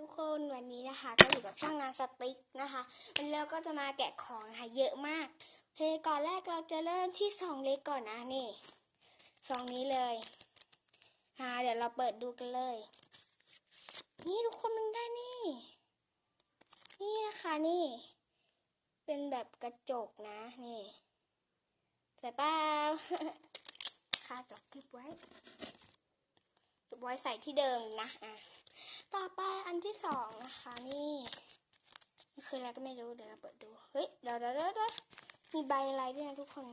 ทุกคนวันนี้นะคะก็อยู่กับช่างงานสติ๊กนะคะวันนี้เราก็จะมาแกะของนะคะเยอะมากโอเคก่อนแรกเราจะเริ่มที่ซองเล็กก่อนนะนี่ซองนี้เลยอ่าเดี๋ยวเราเปิดดูกันเลย นี่ทุกคนมันได้นี่ นี่นะคะนี่ เป็นแบบกระจกนะนี่ใส่เปล่าค่ะจดเก็บไว้เก็บไว้ใส่ที่เดิมนะอะ ต่อไปอันที่สองนะคะนี่เคืออะไรก็ไม่รู้เดี๋ยวเราเปิดดู เฮ้ยเดี๋ยวเดี๋ยวเดี๋ยวเดี๋ยวมีใบอะไรด้วยนะทุกคน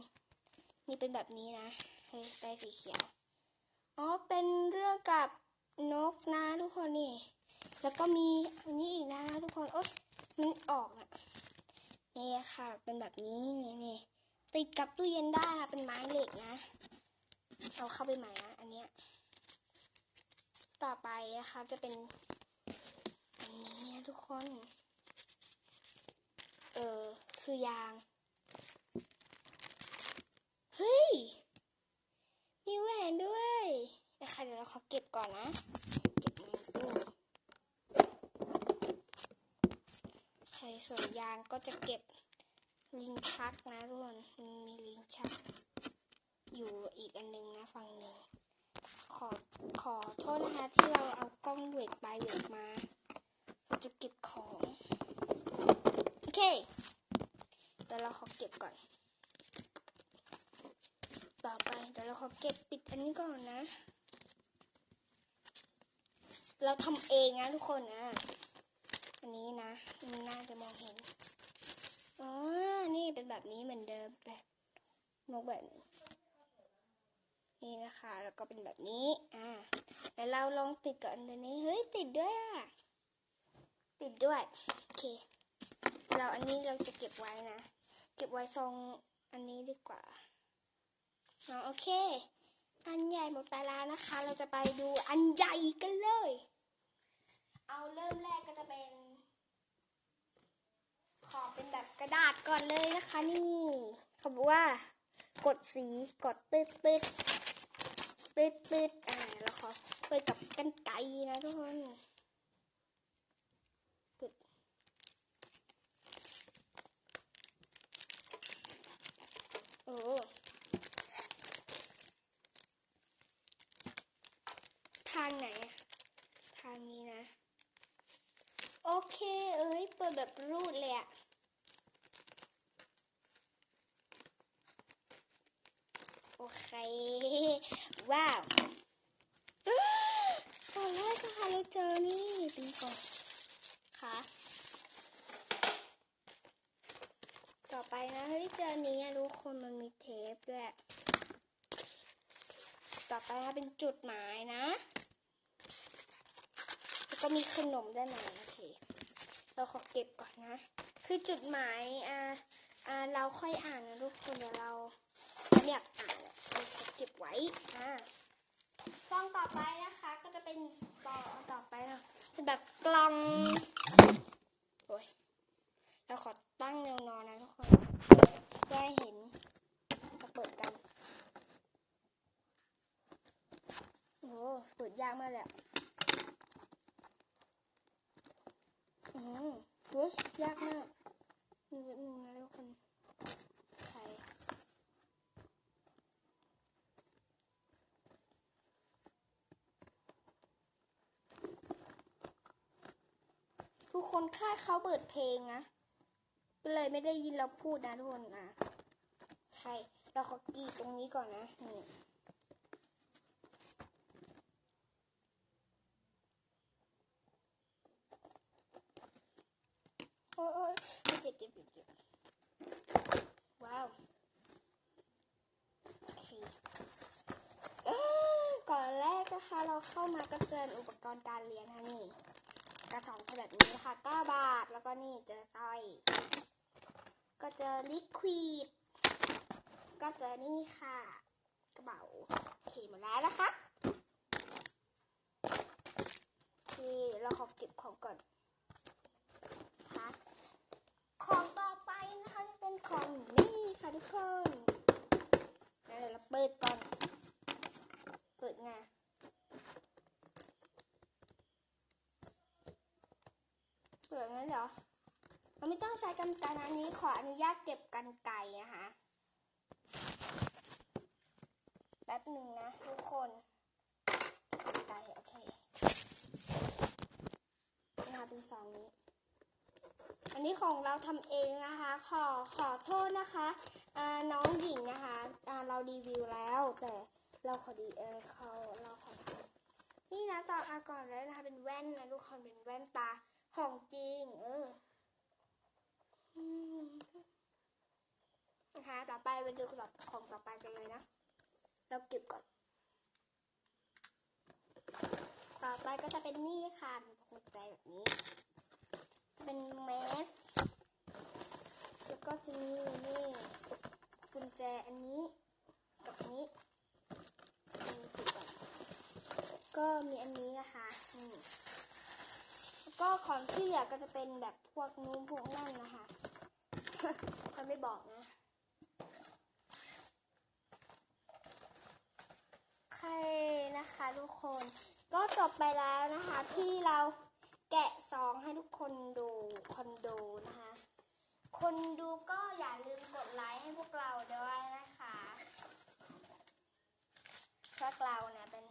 นี่เป็นแบบนี้นะ เฮ้ยใบสีเขียว อ๋อ เป็นเรื่องกับนกนะทุกคนนี่ แล้วก็มีอันนี้อีกนะทุกคน โอ๊ยมันออกอะนี่ค่ะ เป็นแบบนี้นี่นี่ติดกับตู้เย็นได้ค่ะเป็นไม้เหล็กนะ เอาเข้าไปใหม่นะอันเนี้ย ต่อไปนะคะจะเป็น ทุกคน เออ คือยาง เฮ้ย มีแหวนด้วยนะคะเดี๋ยวเราขอเก็บก่อนนะ เก็บในตู้ใครส่วนยางก็จะเก็บลิงชักนะทุกคนมีลิงชัก อยู่อีกอันนึงนะฝั่งหนึ่งขอขอโทษนะคะที่เราเอากล้องเหล็กไปเหล็กมาจะเก็บของ โอเค เราขอเก็บก่อน ต่อไปเดี๋ยวเราขอเก็บปิดอันนี้ก่อนนะ เราทำเองนะทุกคนนะ อันนี้นะมันน่าจะมองเห็น อ๋อ นี่เป็นแบบนี้เหมือนเดิมแบบนกแบบนี้นี่นะคะ แล้วก็เป็นแบบนี้ อ่า แล้วเราลองติดกับอันนี้ เฮ้ย ติดด้วยอะ ติดด้วย โอเค เราอันนี้เราจะเก็บไว้นะ เก็บไว้ทรงอันนี้ดีกว่าเนาะโอเค อันใหญ่หมดไปแล้วนะคะ เราจะไปดูอันใหญ่กันเลย เอาเริ่มแรกก็จะเป็น ขอเป็นแบบกระดาษก่อนเลยนะคะ นี่เขาบอกว่ากดสีกดตืดตืดตืดตืดอ่าแล้วขอเปิดกับกันไกนะทุกคนปึ๊บโอ้ทางไหน ทางนี้นะ โอเคเอ้ยเปิดแบบรูดเลยอะโอเค ว้าวตอนแรกนะคะเราเจอนี่เป็นกล่องค่ะ ต่อไปนะเฮ้ยเจอนี้อะทุกคนมันมีเทปด้วย ต่อไปนะเป็นจุดหมายนะ แล้วก็มีขนมด้านในโอเค เราขอเก็บก่อนนะ คือจุดหมายอ่าอ่าเราค่อยอ่านนะทุกคนเดี๋ยวเราไม่อยากอ่านเราเก็บไว้อ่าซองต่อไปนะคะ ก็จะเป็นซองต่อไปนะเป็นแบบกล่องโอ้ยเราขอตั้งแนวนอนนะทุกคนเพื่อให้เห็นเราเปิดกันโอ้โหเปิดยากมากเลยอะ อืมเฮ้ ยากมากนี่เป็นยังไงทุกคนใครทุกคนคาดเขาเปิดเพลงนะก็เลยไม่ได้ยินเราพูดนะทุกคนนะใครเราขอกรีดตรงนี้ก่อนนะนี่ โอ้ยเจ็บเจ็บเจ็บว้าวโอเคก่อนแรกนะคะเราเข้ามาก็เจออุปกรณ์การเรียนค่ะนี่กระสอบแบบนี้ค่ะ9บาทแล้วก็นี่เจอสร้อย ก็เจอลิควิดก็เจอนี่ค่ะ กระเป๋าโอเคหมดแล้วนะคะโอเคเราขอเก็บของก่อนค่ะ ของต่อไปนะคะจะเป็นของนี่ค่ะทุกคนงั้น เปิดก่อน เปิดไงเปลือกนั้นเหรอเราไม่ต้องใช้กันไกรอันนี้ขออนุญาตเก็บกันไกรนะคะแป๊บหนึ่งนะทุกคนกันไกรโอเคนะคะเป็นซองนี้ อันนี้ของเราทำเองนะคะ ขอขอโทษนะคะน้องหญิงนะคะเรารีวิวแล้ว แต่เราขอดีเออเขาเราขอทำนี่นะต่ออาก่อนเลยนะคะ เป็นแว่นนะทุกคนเป็นแว่นตาของจริง เออนะคะต่อไปไปดูของต่อไปกันเลยนะ เราเก็บก่อน ต่อไปก็จะเป็นนี่ค่ะเป็นพวงกุญแจแบบนี้ เป็นเมส แล้วก็จะมีนี่กุญแจอันนี้กับนี้นี่ปิดก่อนก็มีอันนี้นะคะนี่แล้วก็ของที่เหลือก็จะเป็นแบบพวกนู้นพวกนั่นนะคะเขาไม่บอกนะ ใครนะคะทุกคน ก็จบไปแล้วนะคะที่เรา แกะซองให้ทุกคนดูคนดูนะคะ คนดูก็อย่าลืมกดไลค์ให้พวกเราด้วยนะคะพวกเราเนี่ยเป็น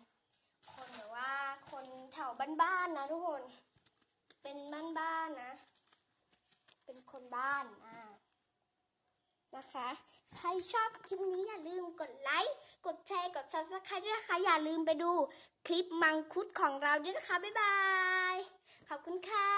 คนหรือว่าคนแถวบ้านๆนะทุกคน เป็นบ้านๆนะ เป็นคนบ้านอ่านะคะ ใครชอบคลิปนี้อย่าลืมกดไลค์ กดแชร์ กด subscribe ด้วยนะคะ อย่าลืมไปดูคลิปมังคุดของเราด้วยนะคะ บ๊ายบาย ขอบคุณค่ะ